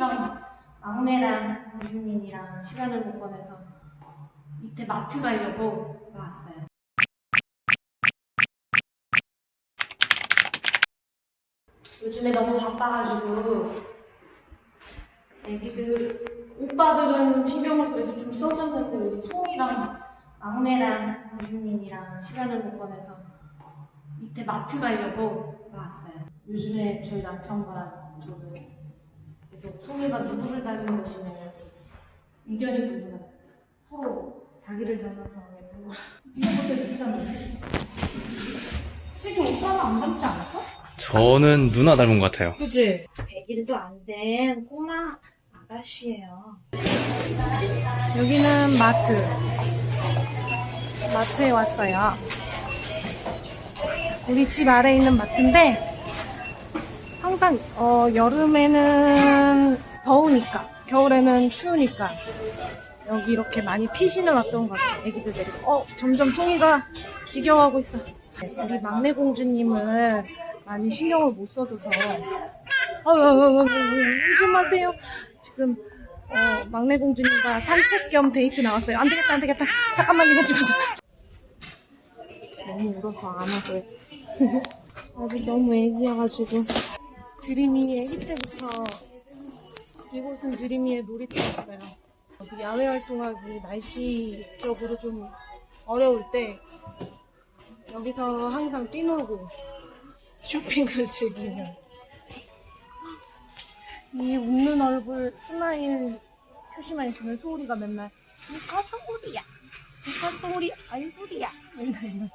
송이랑 막내랑 유준민이랑 시간을 못 보내서 밑에 마트 가려고 나왔어요. 요즘에 너무 바빠가지고 애기들 오빠들은 신경을 그래도 좀 써줬는데 우리 송이랑 막내랑 유준민이랑 시간을 못 보내서 밑에 마트 가려고 나왔어요. 요즘에 저희 남편과 저는 송이가 누구를 닮은 것이냐 의견이 분분하 서로 자기를 닮아서 예쁘고 볼때 누구 닮았어? 지금 오빠는 안 닮지 않았어? 저는 누나 닮은 것 같아요. 그치? 100일도 안 된 꼬마 아가씨예요. 여기는 마트. 마트에 왔어요. 우리 집 아래에 있는 마트인데 항상 어, 여름에는 더우니까 겨울에는 추우니까 여기 이렇게 많이 피신을 왔던 것 같아요. 애기들 데리고. 어 점점 송이가 지겨워하고 있어. 우리 막내 공주님을 많이 신경을 못 써줘서 어, 어, 어, 어, 조심하세요. 지금 어, 막내 공주님과 산책 겸 데이트 나왔어요. 안 되겠다, 안 되겠다. 잠깐만 이거 좀. 너무 울어서 안 와서요. 아직 너무 애기여가지고. 드림이 애기 때부터. 이곳은 드림이의 놀이터였어요. 야외 활동하기 날씨적으로 좀 어려울 때 여기서 항상 뛰놀고 쇼핑을 즐기며 이 웃는 얼굴 스마일 표시만 있으면 소울이가 맨날 누가 소울이야 누가 소울이 얼굴이야. 맨날 이러고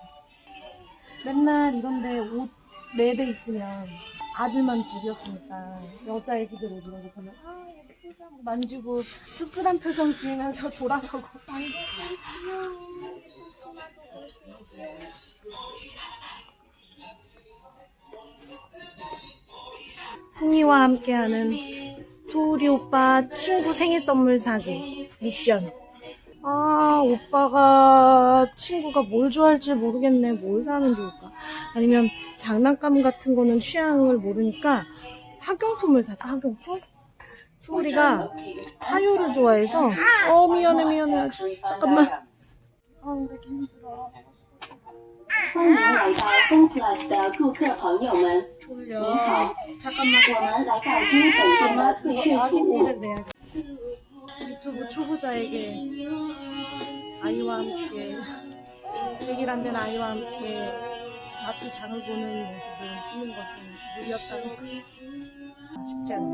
맨날 이런데 옷네대 있으면 아들만 둘이었으니까 여자 애기들 옷 이런 거 보면 아 예쁘다 하고 만지고 씁쓸한 표정 지으면서 돌아서고 만졌으면 귀여워 승희와 함께하는 소울이 오빠 친구 생일 선물 사기 미션. 아, 오빠가 친구가 뭘 좋아할지 모르겠네. 뭘 사면 좋을까? 아니면 장난감 같은 거는 취향을 모르니까 학용품을 사다. 학용품? 소울이가 타요를 좋아해서 어 미안해 미안해 잠깐만. 아, 왜 이렇게 힘들어. 欢迎来到 Phone Plus 的顾客朋友们， 졸려. 您好， 잠깐만. 我们来到今本店的退税服务。 유튜브 초보자에게 아이와 함께 100일 안 된 아이와 함께 마트 장을 보는 모습을 찍는 것은 무리였다는 것을 쉽지 않네.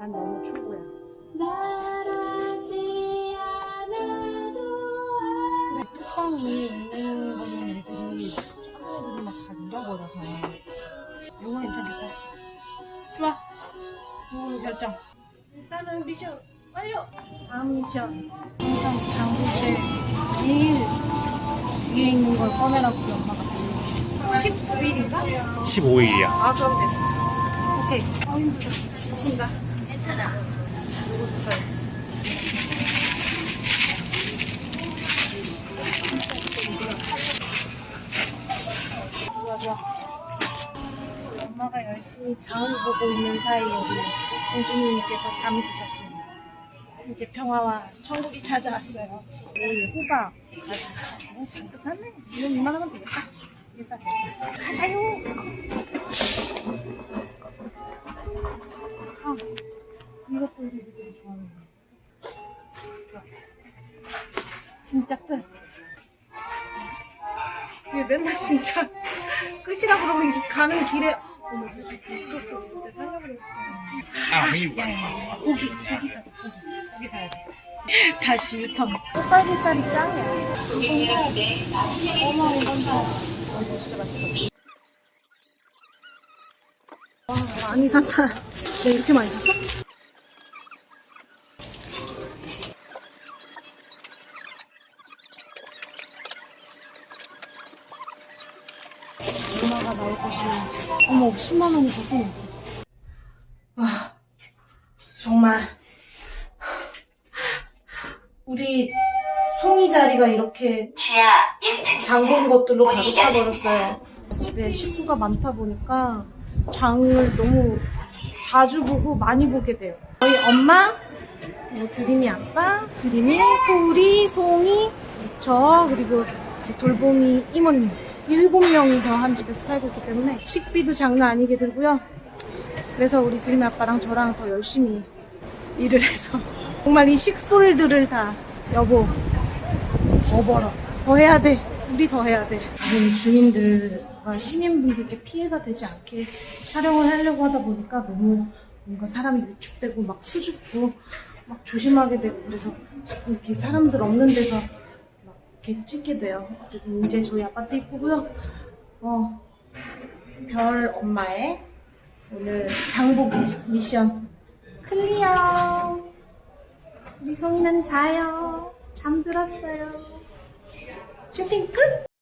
난 너무 초보야. 그래, 뚜껑이 있는 거는 애들이 초보들이 막잘 잃어버려서 이거 괜찮겠다. 좋아. 오, 결정. 일단은 미션 완료. 다음 미션. 항상 때 제일 위에 있는 걸 꺼내라고 우리 엄마가 그러고. 19일인가? 15일이야. 아, 그럼 됐어. 오케이. 아, 힘들다. 지친다. 괜찮아. 이거 좋다. 좋아, 좋아. 엄마가 열심히 장을 보고 있는 사이에 우리 공주님께서 잠이 드셨습니다. 이제 평화와 천국이 찾아왔어요. 오늘 호박 어, 잔뜩 샀네. 이건 이만하면 되겠다. 되겠다. 가자요. 아, 이것도 우리 애들이 좋아하는 거. 진짜 끝. 얘 맨날 진짜 끝이라 그러고 이 가는 길에 어머 비스토스 진짜 살려버리겠다. 아, 이 야야 야 고기 고기 사자 고기 고기 사야 돼. 다시 유턴 호박이살이 짱이야. 어머 이건 다 어, 이거 진짜 맛있어 와 많이 샀다. 내 이렇게 많이 샀어? 엄마가 나올 것이 어머 10만 원이 더 생겼어. 와 정말 우리 송이 자리가 이렇게 장본 것들로 가득 차버렸어요. 집에 식구가 많다 보니까 장을 너무 자주 보고 많이 보게 돼요. 저희 엄마, 뭐 드림이 아빠, 드림이 소리, 송이, 저 그리고 돌봄이 이모님 일곱 명이서 한 집에서 살고 있기 때문에 식비도 장난 아니게 들고요. 그래서 우리 드림이 아빠랑 저랑 더 열심히 일을 해서 정말 이 식솔들을 다 여보 더 벌어 더 해야 돼. 우리 더 해야 돼. 다른 주민들과 시민분들께 피해가 되지 않게 촬영을 하려고 하다 보니까 너무 뭔가 사람이 위축되고 막 수줍고 막 조심하게 되고 그래서 자꾸 이렇게 사람들 없는 데서 막 이렇게 찍게 돼요. 어쨌든 이제 저희 아파트 입구고요. 어, 별 엄마의 오늘 장보기 미션 클리어. 우리 송이는 자요. 잠들었어요 쇼핑 끝